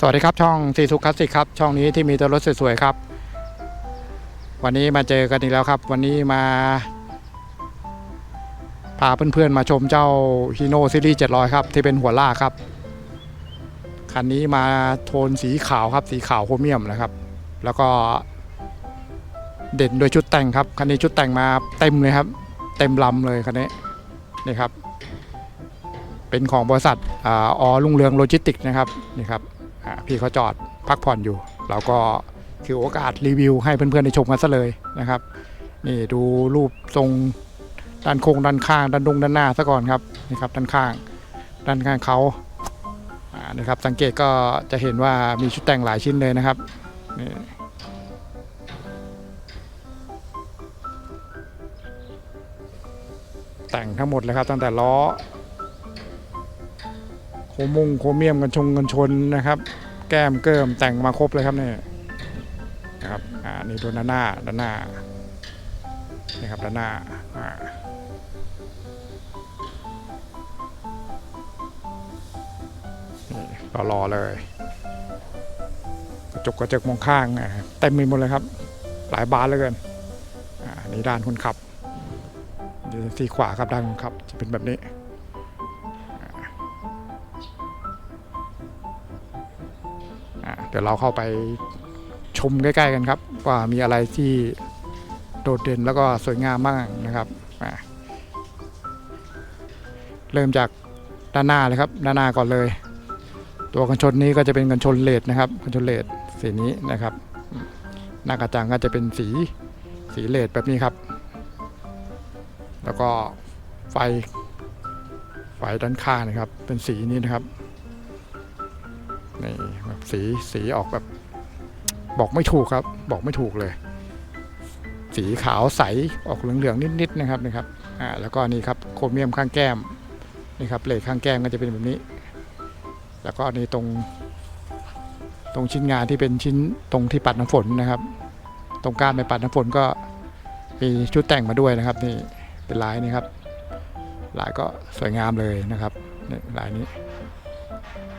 สวัสดีครับ ช่องซีซูคลาสสิกครับ ช่องนี้ที่มีตัวรถสวยๆครับ วันนี้มาเจอกันอีกแล้วครับ วันนี้มาพาเพื่อนๆมาชมเจ้าฮีโน่ซีรีส์700 ครับ ที่เป็นหัวลากครับ คันนี้มาโทนสีขาวครับ สีขาวโครเมียมนะครับ แล้วก็เด่นโดวยชุดแต่งครับ คันนี้ชุดแต่งมาเต็มเลยครับ เต็มลำเลยคันนี้นี่ครับ เป็นของบริษัทออลุงเรืองโลจิสติกนะครับนี่ครับ พี่เขาจอดพักผ่อนอยู่ เราก็ถือโอกาสรีวิวให้เพื่อนๆได้ชมกันซะเลยนะครับ นี่ดูรูปทรงด้านโค้งด้านข้างด้านดงด้านหน้าซะก่อนครับนี่ครับด้านข้าง ด้านข้างเขาอ่านี่ครับสังเกตก็จะเห็นว่ามีชุดแต่งหลายชิ้นเลยนะครับนี่แต่งทั้งหมดเลยครับตั้งแต่ล้อโคมุงโคเมียมกันชงกันชนนะครับ แก้มเกิมแต่งมาครบเลยครับเนี่ยนะครับอ่านี่ตัวด้านหน้าด้านหน้านี่ครับด้านหน้าอ่านี่รอๆเลยกระจกกระจกมองข้างอะเต็มไปหมดเลยครับ หลายบานเหลยเกินอ่านี่ด้านคนขับเดี๋ยวที่ขวาครับด้านคนขับจะเป็นแบบนี้ ดี๋ยวเราเข้าไปชมใกล้ๆกันครับ ว่ามีอะไรที่โดดเด่นแล้วก็สวยงามมากนะครับเริ่มจากด้านหน้าเลยครับ ด้านหน้าก่อนเลย ตัวกันชนนี้ก็จะเป็นกันชนเลดนะครับกันชนเลดสีนี้นะครับ หน้ากระจังก็จะเป็นสีสีเลดแบบนี้ครับ แล้วก็ไฟไฟด้านข้างนะครับ เป็นสีนี้นะครับ นี่แบบสีสีออกแบบ บอกไม่ถูกครับ บอกไม่ถูกเลย สีขาวใสออกเหลืองๆนิดๆนะครับนะครับอ่าแล้วก็นี่ครับโครเมียมข้างแก้มนี่ครับเลทข้างแก้มก็จะเป็นแบบนี้ แล้วก็นี่ตรง ตรงชิ้นงานที่เป็นชิ้นตรงที่ปัดน้ำฝนนะครับ ตรงก้านไปปัดน้ำฝนก็มีชุดแต่งมาด้วยนะครับ นี่เป็นลายนี้ครับลายก็สวยงามเลยนะครับนี่ลายนี้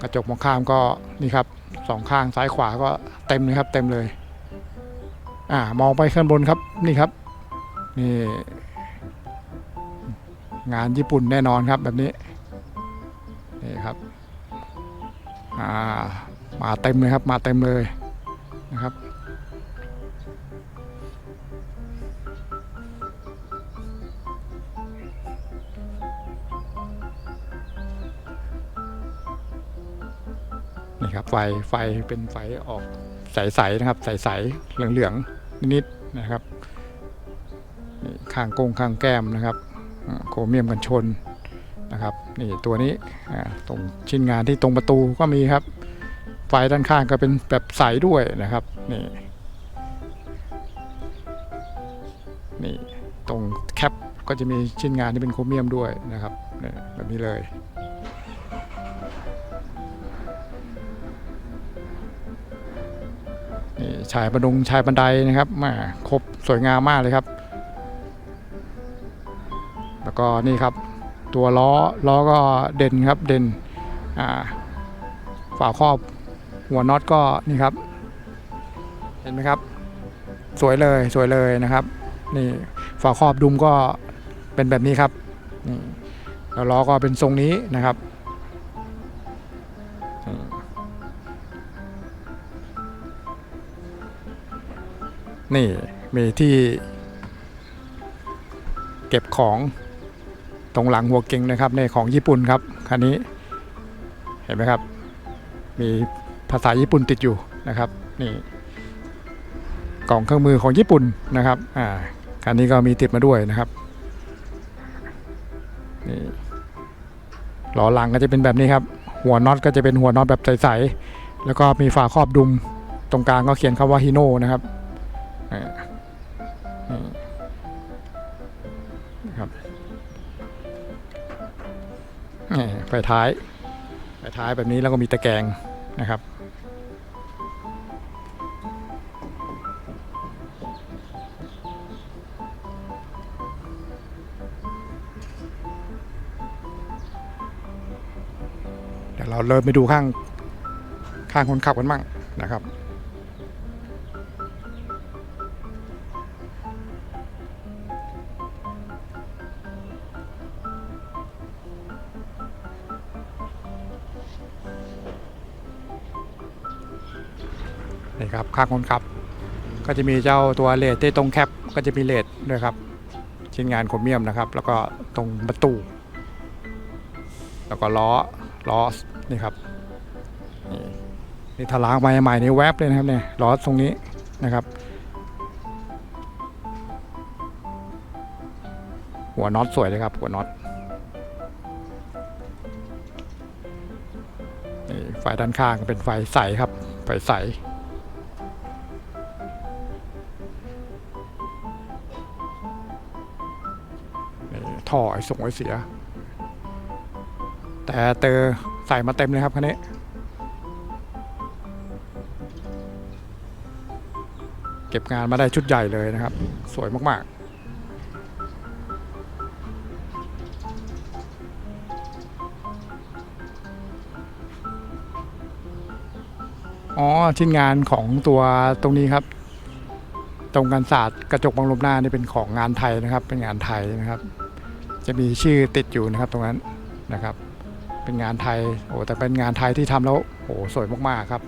กระจกมองข้ามก็นี่ครับสองข้างซ้ายขวาก็เต็มเลยครับ เต็มเลย อ่ามองไปข้างบนครับนี่ครับนี่งานญี่ปุ่นแน่นอนครับแบบนี้นี่ครับอ่ามาเต็มเลยครับมาเต็มเลยนะครับ นี่ครับไฟไฟเป็นไฟออกใสๆนะครับ ใสๆเหลืองๆนิดๆนะครับข้างกงข้างแก้มนะครับโครเมียมกันชนนะครับนี่ตัวนี้ตรงชิ้นงานที่ตรงประตูก็มีครับ ไฟด้านข้างก็เป็นแบบใสด้วยนะครับนี่นี่ตรงแคปก็จะมีชิ้นงานที่เป็นโครเมียมด้วยนะครับนี่แบบนี้เลย ชายบันดงชายบันไดนะครับมาครบสวยงามมากเลยครับ แล้วก็นี่ครับตัวล้อล้อก็เด่นครับเด่นฝาครอบหัวน็อตก็นี่ครับ เห็นไหมครับ สวยเลยสวยเลยนะครับ นี่ฝาครอบดุมก็เป็นแบบนี้ครับนี่แล้วล้อก็เป็นทรงนี้นะครับ นี่มีที่เก็บของตรงหลังหัวเก่งนะครับในของญี่ปุ่นครับคันนี้เห็นไหมครับ มีภาษาญี่ปุ่นติดอยู่นะครับนี่กล่องเครื่องมือของญี่ปุ่นนะครับอ่าคันนี้ก็มีติดมาด้วยนะครับนี่ล้อหลังก็จะเป็นแบบนี้ครับ หัวน็อตก็จะเป็นหัวน็อตแบบใสๆแล้วก็มีฝาครอบดุมตรงกลางก็เขียนคำว่าฮิโน่นะครับ นะครับไฟท้ายไฟท้ายแบบนี้แล้วก็มีตะแกรงนะครับเดี๋ยวเราเริ่มไปดูข้างข้างคนขับกันมั่งนะครับ นี่ครับข้างคนขับ ก็จะมีเจ้าตัวเลดที่ตรงแคปก็จะมีเลดด้วยครับชิ้นงานโครเมียมนะครับ แล้วก็ตรงประตู แล้วก็ล้อล้อนี่ครับนี่ถลางมาใหม่นี่แวบเลยนะครับเนี่ยล้อตรงนี้นะครับ หัวน็อตสวยเลยครับ หัวน็อตนี่ไฟด้านข้างเป็นไฟใสครับ ไฟใส ท่อไอ้ส่งไอ้เสีย แต่เตอใส่มาเต็มเลยครับคันนี้เก็บงานมาได้ชุดใหญ่เลยนะครับ สวยมาก ๆอ๋อชิ้นงานของตัวตรงนี้ครับ ตรงกันศาสตร์กระจกบังลมหน้านี่เป็นของงานไทยนะครับ เป็นงานไทยนะครับ จะมีชื่อติดอยู่นะครับตรงนั้นนะครับ เป็นงานไทยโอ้แต่เป็นงานไทยที่ทำแล้วโอ้สวยมากๆครับ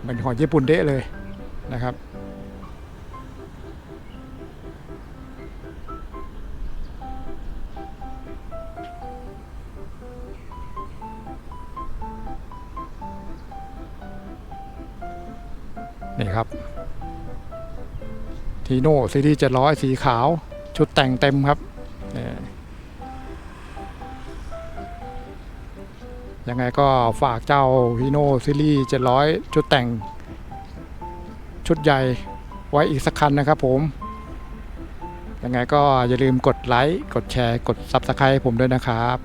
เหมือนของญี่ปุ่นเดะเลยนะครับนี่ครับทีโน่ซีรีส์700 สีขาว ชุดแต่งเต็มครับ ยังไงก็ฝากเจ้าฮีโน่ซีรีส์700 ชุดแต่ง ชุดใหญ่ไว้อีกสักคันนะครับผม ยังไงก็อย่าลืมกดไลค์ กดแชร์ กด Subscribe ผมด้วยนะครับ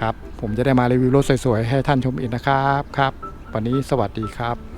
ครับ ผมจะได้มารีวิวรถสวยๆ ให้ท่านชมอีกนะครับ ครับ วันนี้สวัสดีครับ